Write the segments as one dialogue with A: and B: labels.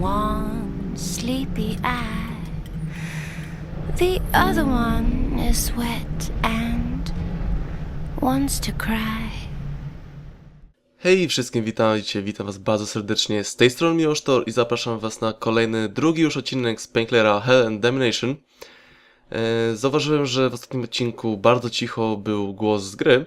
A: one sleepy eye. The other one is wet and wants to cry.
B: Hej wszystkim, witajcie, witam was bardzo serdecznie. Z tej strony Miłosz Tor i zapraszam was na kolejny, drugi już odcinek z Painkillera Hell and Domination. E, Zauważyłem, że w ostatnim odcinku bardzo cicho był głos z gry.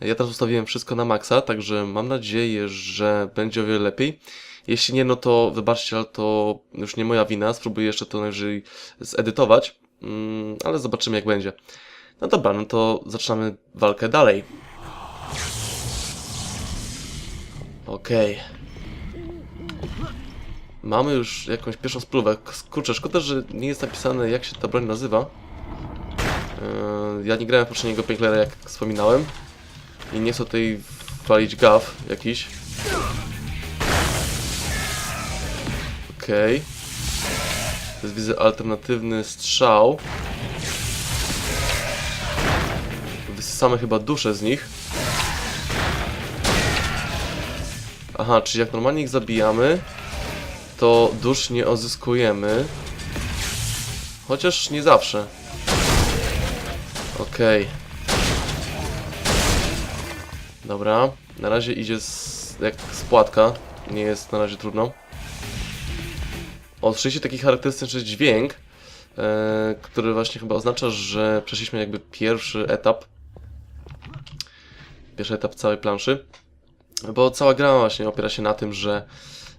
B: Ja teraz ustawiłem wszystko na maksa, także mam nadzieję, że będzie o wiele lepiej. Jeśli nie, no to wybaczcie, ale to już nie moja wina. Spróbuję jeszcze to najwyżej zedytować, mm, ale zobaczymy jak będzie. No dobra, no to zaczynamy walkę dalej. Okej. Mamy już jakąś pierwszą spluwę. Kurczę, szkoda, że nie jest napisane jak się ta broń nazywa. Yy, ja nie grałem w poprzedniego Painkillera, jak wspominałem. I nie chcę tutaj walić gav jakiś. Okej. To jest widzę alternatywny strzał. Wysysamy chyba duszę z nich. Aha, czyli jak normalnie ich zabijamy, to dusz nie odzyskujemy. Chociaż nie zawsze. Okej. Dobra, na razie idzie z, jak spłatka. Nie jest na razie trudno. Oczywiście taki charakterystyczny dźwięk, e, który właśnie chyba oznacza, że przeszliśmy jakby pierwszy etap. Pierwszy etap całej planszy. Bo cała gra właśnie opiera się na tym, że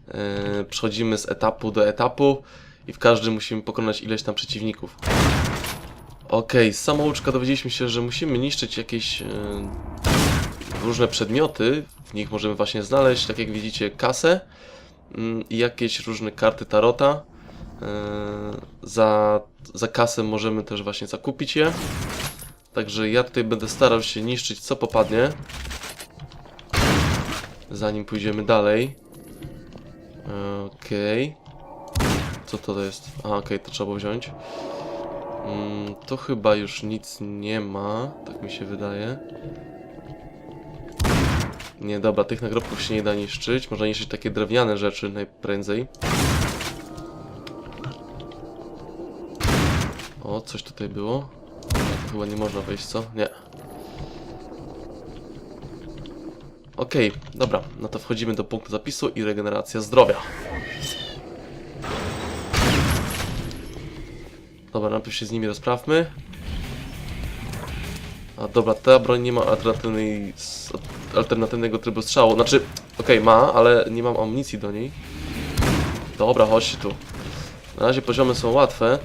B: yy, przechodzimy z etapu do etapu i w każdym musimy pokonać ileś tam przeciwników. Okej, z samouczka dowiedzieliśmy się, że musimy niszczyć jakieś yy, różne przedmioty. W nich możemy właśnie znaleźć, tak jak widzicie, kasę i jakieś różne karty tarota. Yy, za, za kasę możemy też właśnie zakupić je. Także ja tutaj będę starał się niszczyć co popadnie zanim pójdziemy dalej. Okej. Co to jest? A, okej, to trzeba wziąć. Mm, to chyba już nic nie ma, tak mi się wydaje. Nie, dobra, tych nagrobków się nie da niszczyć. Można niszczyć takie drewniane rzeczy najprędzej. O, coś tutaj było. Chyba nie można wejść, co? Nie. Okej, dobra, no to wchodzimy do punktu zapisu i regeneracja zdrowia. Dobra, najpierw się z nimi rozprawmy. A dobra, ta broń nie ma alternatywnej, alternatywnego trybu strzału. Znaczy, okej, ma, ale nie mam amunicji do niej. Dobra, chodźcie tu. Na razie poziomy są łatwe.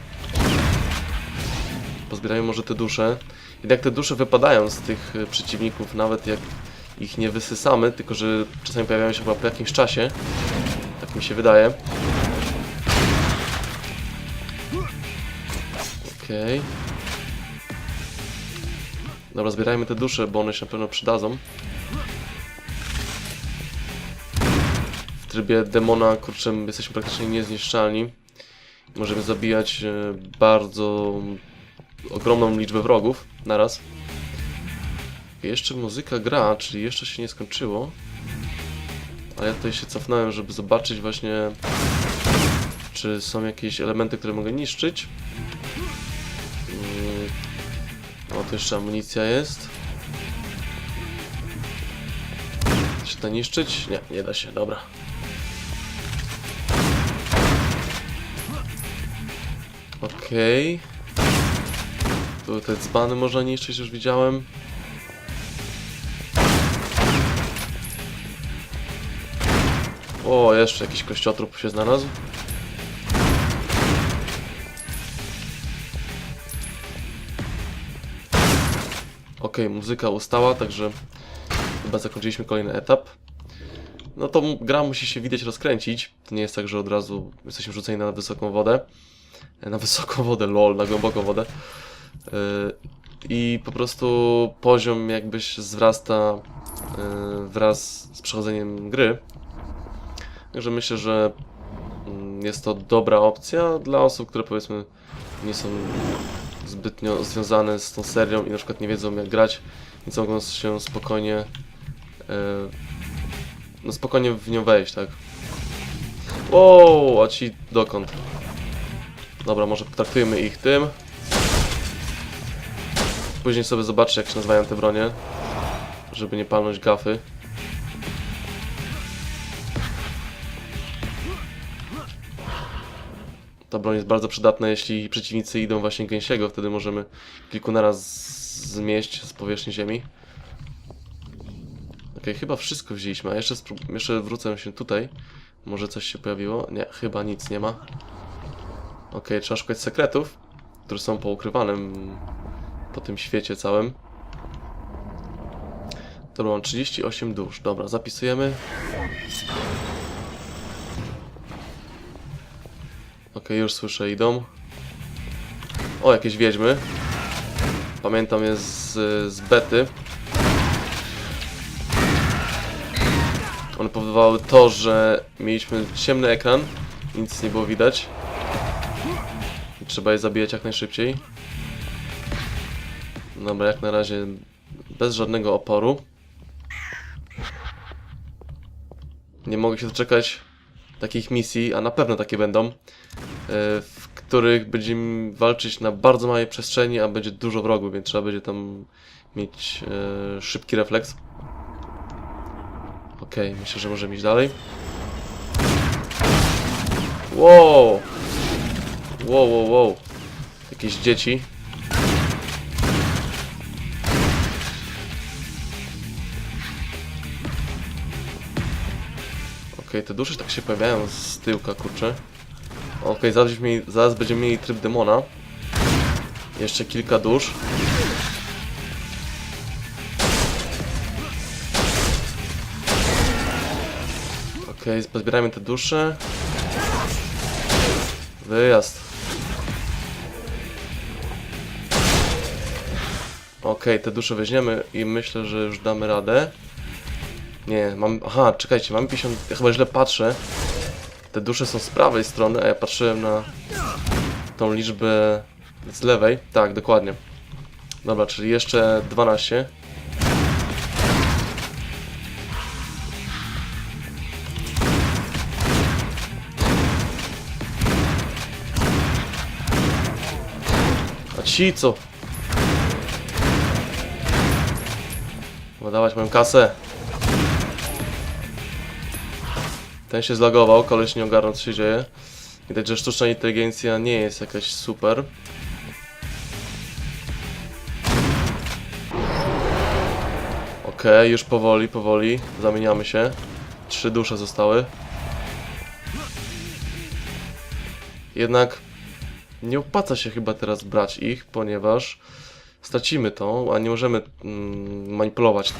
B: Pozbierajmy może te dusze. Jednak te dusze wypadają z tych e, przeciwników, nawet jak ich nie wysysamy, tylko że czasami pojawiają się chyba po jakimś czasie. Tak mi się wydaje. Okej. Dobra, zbierajmy te dusze, bo one się na pewno przydadzą. Trybie demona, kurczę, jesteśmy praktycznie niezniszczalni. Możemy zabijać e, bardzo ogromną liczbę wrogów naraz. Jeszcze muzyka gra, czyli jeszcze się nie skończyło. A ja tutaj się cofnąłem, żeby zobaczyć właśnie, czy są jakieś elementy, które mogę niszczyć. Mm. O, tu jeszcze amunicja jest. Się to niszczyć? Nie, nie da się, dobra. Okej. Tu te dzbany można niszczyć, już widziałem. O, jeszcze jakiś kościotrup się znalazł. Ok, muzyka ustała, także chyba zakończyliśmy kolejny etap. No to gra musi się widać rozkręcić. To nie jest tak, że od razu jesteśmy rzuceni na wysoką wodę. Na wysoką wodę, lol, na głęboką wodę. Yy, I po prostu poziom jakbyś wzrasta yy, wraz z przechodzeniem gry. Także myślę, że mm, jest to dobra opcja dla osób, które powiedzmy nie są zbytnio związane z tą serią i na przykład nie wiedzą jak grać, więc mogą się spokojnie e, no spokojnie w nią wejść, tak? Wow, a ci dokąd? Dobra, może potraktujemy ich tym. Później sobie zobaczę, jak się nazywają te bronie. Żeby nie palnąć gafy. Ta broń jest bardzo przydatna, jeśli przeciwnicy idą właśnie gęsiego, wtedy możemy kilku naraz zmieść z powierzchni ziemi. Okej, chyba wszystko wzięliśmy, a jeszcze, jeszcze wrócę się tutaj. Może coś się pojawiło? Nie, chyba nic nie ma. Okej, trzeba szukać sekretów, które są poukrywane po tym świecie całym. Dobra, mam 38 dusz. Dobra, zapisujemy. Okej, już słyszę, idą. O, jakieś wiedźmy. Pamiętam je z, z bety. One powodowały to, że mieliśmy ciemny ekran, nic nie było widać. Trzeba je zabijać jak najszybciej. Dobra, jak na razie bez żadnego oporu. Nie mogę się doczekać takich misji, a na pewno takie będą, e, w których będziemy walczyć na bardzo małej przestrzeni, a będzie dużo wrogów, więc trzeba będzie tam mieć e, szybki refleks. Okej, myślę, że możemy iść dalej. Wow! Wow, wow, wow. Jakieś dzieci. Okej, te dusze tak się pojawiają z tyłka, kurczę. Okej, zaraz, będziemy mieli- zaraz będziemy mieli tryb demona. Jeszcze kilka dusz. Okej, pozbierajmy te dusze. Wyjazd. Okej, te dusze weźmiemy i myślę, że już damy radę. Nie, mam. Aha, czekajcie, mamy 50. Ja chyba źle patrzę. Te dusze są z prawej strony, a ja patrzyłem na tą liczbę z lewej. Tak, dokładnie. Dobra, czyli jeszcze 12. A ci co? Dawać moją kasę. Ten się zlagował, koleś nie ogarnął co się dzieje. Widać, że sztuczna inteligencja nie jest jakaś super. Okej, już powoli, powoli. Zamieniamy się. Trzy dusze zostały. Jednak nie opłaca się chyba teraz brać ich, ponieważ stracimy to, a nie możemy mm, manipulować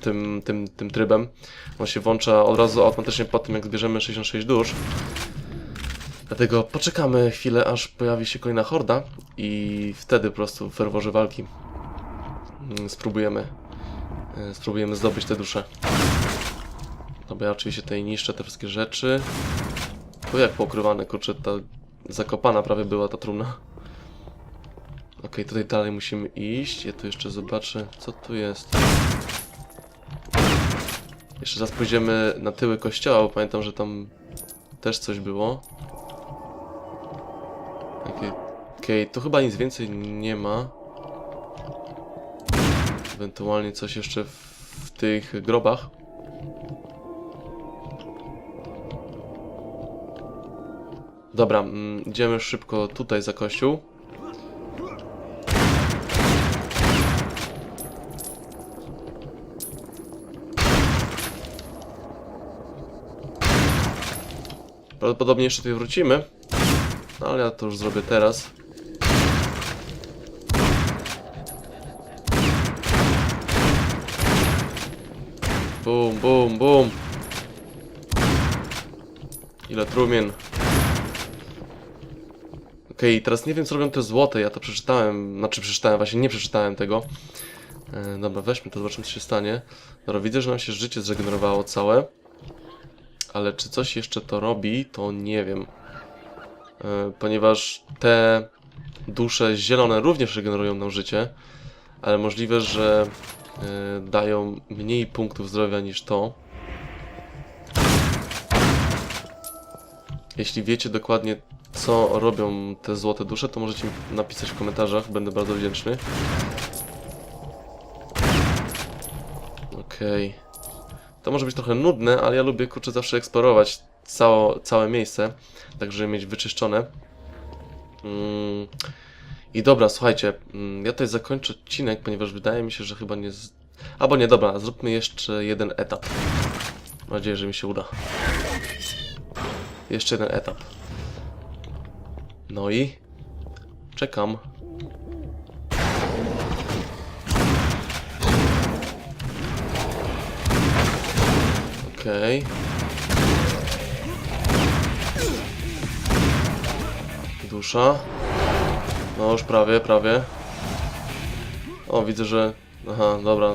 B: tym, tym, tym trybem. On się włącza od razu automatycznie po tym, jak zbierzemy 66 dusz. Dlatego poczekamy chwilę, aż pojawi się kolejna horda i wtedy po prostu w ferworze walki mm, spróbujemy e, spróbujemy zdobyć te dusze. Dobra, ja oczywiście tutaj niszczę te wszystkie rzeczy. Tu jak poukrywane, kurczę, ta zakopana prawie była ta trumna. Okej, tutaj dalej musimy iść. Ja tu jeszcze zobaczę, co tu jest. Jeszcze raz pójdziemy na tyły kościoła, bo pamiętam, że tam też coś było. Okej, okay. tu chyba nic więcej nie ma. Ewentualnie coś jeszcze w, w tych grobach. Dobra, mm, idziemy szybko tutaj za kościół. Prawdopodobnie jeszcze tutaj wrócimy. No, ale ja to już zrobię teraz. Bum, bum, bum. Ile trumien. Okej, teraz nie wiem co robią te złote, ja to przeczytałem, znaczy przeczytałem, właśnie nie przeczytałem tego. E, dobra, weźmy to, zobaczymy co się stanie. Dobra, widzę, że nam się życie zregenerowało całe. Ale czy coś jeszcze to robi, to nie wiem. E, ponieważ te dusze zielone również regenerują nam życie, ale możliwe, że e, dają mniej punktów zdrowia niż to. Jeśli wiecie dokładnie, co robią te złote dusze, to możecie mi napisać w komentarzach, będę bardzo wdzięczny. Okej. To może być trochę nudne, ale ja lubię kurczę zawsze eksplorować cało, całe miejsce, tak żeby mieć wyczyszczone. Mm. I dobra, słuchajcie, mm, ja tutaj zakończę odcinek, ponieważ wydaje mi się, że chyba nie... Z... Albo nie, dobra, zróbmy jeszcze jeden etap. Mam nadzieję, że mi się uda. Jeszcze jeden etap. No i... Czekam. Okej. Dusza. No już prawie, prawie. O, widzę, że... Aha, dobra.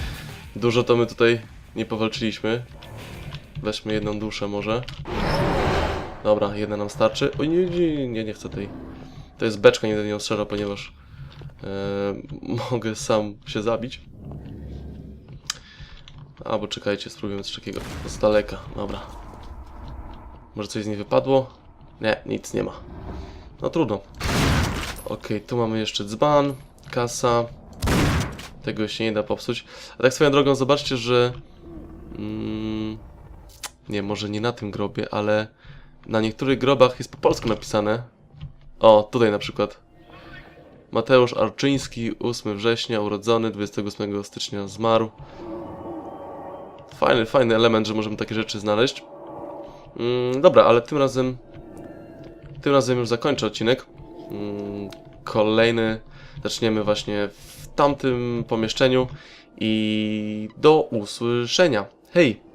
B: Dużo to my tutaj nie powalczyliśmy. Weźmy jedną duszę może. Dobra, jedna nam starczy. O nie, nie, nie, nie chcę tej. To jest beczka, nie niej ostrzela, ponieważ e, mogę sam się zabić. Albo czekajcie, spróbujemy coś takiego z daleka. Dobra. Może coś z niej wypadło? Nie, nic nie ma. No trudno. Okej, tu mamy jeszcze dzban, kasa. Tego się nie da popsuć. A tak swoją drogą, zobaczcie, że... Mm, nie, może nie na tym grobie, ale na niektórych grobach jest po polsku napisane. O, tutaj na przykład. Mateusz Arczyński, 8 września, urodzony, 28 stycznia zmarł. Fajny, fajny element, że możemy takie rzeczy znaleźć. Mm, dobra, ale tym razem... Tym razem już zakończę odcinek. Mm, kolejny zaczniemy właśnie w tamtym pomieszczeniu. I do usłyszenia. Hej!